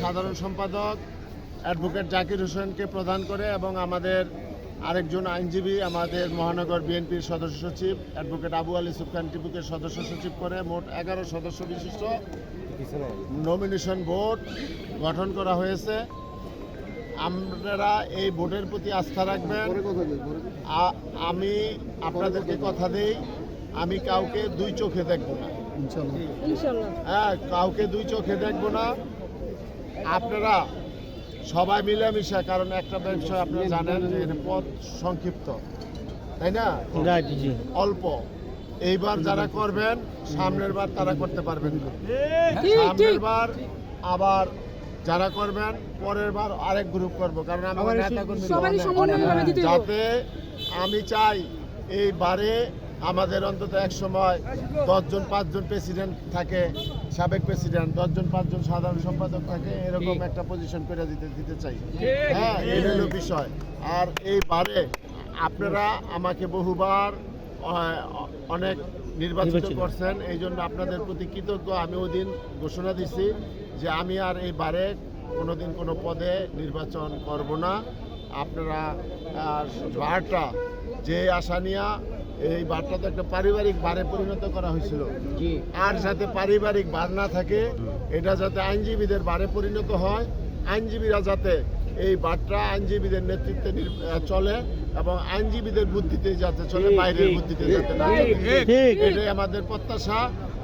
সাধারণ সম্পাদক অ্যাডভোকেট জাকির হোসেনকে প্রদান করে এবং আমাদের আরেকজন আইনজীবী, আমাদের মহানগর বিএনপির সদস্য সচিব, অ্যাডভোকেট আবু আলী সুফকান টিপুকে সদস্য সচিব করে মোট এগারো সদস্য বিশিষ্ট নমিনেশন বোর্ড গঠন করা হয়েছে। আপনারা এই ভোটের প্রতি আস্থা রাখবেন। আমি আপনাদেরকে কথা দেই আমি কাউকে দুই চোখে দেখব না। হ্যাঁ কাউকে দুই চোখে দেখব না। আপনারা সবাই মিলেমিশে কারণ একটা বিষয় আপনারা জানেন যে এর পথ সংক্ষিপ্ত তাই না? অল্প। এইবার যারা করবেন সামনের বার তারা করতে পারবেন না। ঠিক। সামনের বার আবার যারা করবেন পরের বার আরেক গ্রুপ করব কারণ আমি নেতা কর্মী। যাতে আমি চাই এইবারে আমাদের অন্তত এক সময় দশজন পাঁচজন প্রেসিডেন্ট থাকে সাবেক প্রেসিডেন্ট দশজন পাঁচজন সাধারণ সম্পাদক থাকে এরকম একটা পজিশন করে দিতে দিতে চাই। হ্যাঁ এই হলো বিষয়। আর এইবারে আপনারা আমাকে বহুবার অনেক নির্বাচিত করছেন এই জন্য আপনাদের প্রতি কৃতজ্ঞ। আমি ওই দিন ঘোষণা দিছি যে আমি আর এইবারে কোনোদিন কোনো পদে নির্বাচন করব না। আপনারা বারটা যে আশা নিয়া এই বারটা তো একটা পারিবারিক বারে পরিণত করা হয়েছিল। আর যাতে পারিবারিক বার না থাকে এটা যাতে আইনজীবীদের বারে পরিণত হয় আইনজীবীরা যাতে এই বারটা আইনজীবীদের নেতৃত্বে চলে এবং আইনজীবীদের বুদ্ধিতে যাতে চলে বাইরের বুদ্ধিতে যাতে না। এটাই আমাদের প্রত্যাশা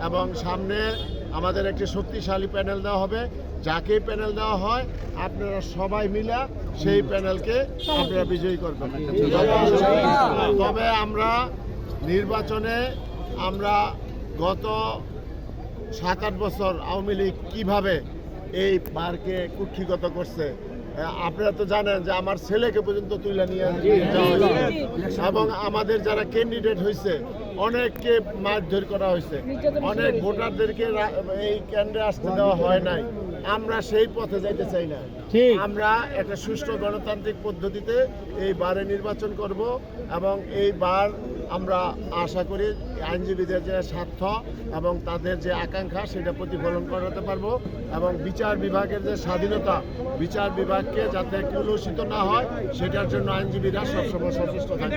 এবং সামনে আমাদের একটি শক্তিশালী প্যানেল দেওয়া হবে। যাকে প্যানেল দেওয়া হয়, আপনারা সবাই মিলে সেই প্যানেলকে আপনারা বিজয়ী করবেন। তবে আমরা নির্বাচনে আমরা গত সাত আট বছর আওয়ামী লীগ কীভাবে এই পার্কে কুক্ষিগত করছে আপনারা তো জানেন যে আমার ছেলেকে পর্যন্ত তুলে নিয়ে এবং আমাদের যারা ক্যান্ডিডেট হয়েছে অনেককে মারধর করা হয়েছে। অনেক ভোটারদেরকে এই কেন্দ্রে আসতে দেওয়া হয় নাই। আমরা সেই পথে যাইতে চাই না। আমরা একটা সুষ্ঠু গণতান্ত্রিক পদ্ধতিতে এই বারে নির্বাচন করব এবং এই বার আমরা আশা করি আইনজীবীদের যে স্বার্থ এবং তাদের যে আকাঙ্ক্ষা, সেটা প্রতিফলন করাতে পারব এবং বিচার বিভাগের যে স্বাধীনতা, বিচার বিভাগকে যাতে কলুষিত না হয়, সেটার জন্য আইনজীবীরা সবসময় সচেষ্ট থাকবে।